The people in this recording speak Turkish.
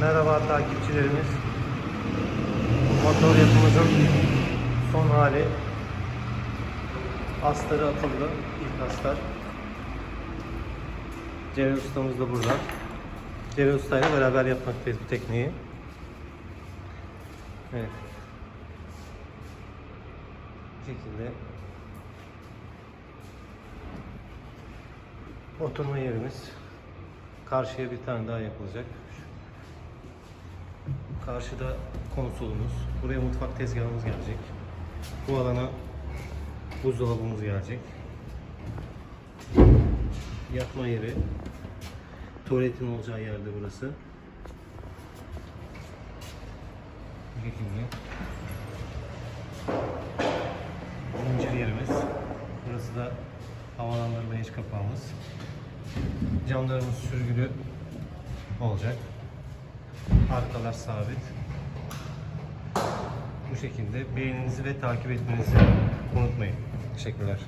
Merhaba takipçilerimiz. Motor yapımızın son hali. Astarı atıldı. İlk astar. Cevdet ustamız da burada. Cevdet Usta ile beraber yapmaktayız bu tekniği. Evet. Bu şekilde oturma yerimiz. Karşıya bir tane daha yapılacak. Karşıda konsolumuz. Buraya mutfak tezgahımız gelecek. Bu alana buzdolabımız gelecek. Yatma yeri. Tuvaletin olacağı yerde burası. Bu şekilde. Zincir yerimiz. Burası da havalandırma iç kapağımız. Camlarımız sürgülü olacak. Arkalar sabit. Bu şekilde beğeninizi ve takip etmenizi unutmayın. Teşekkürler.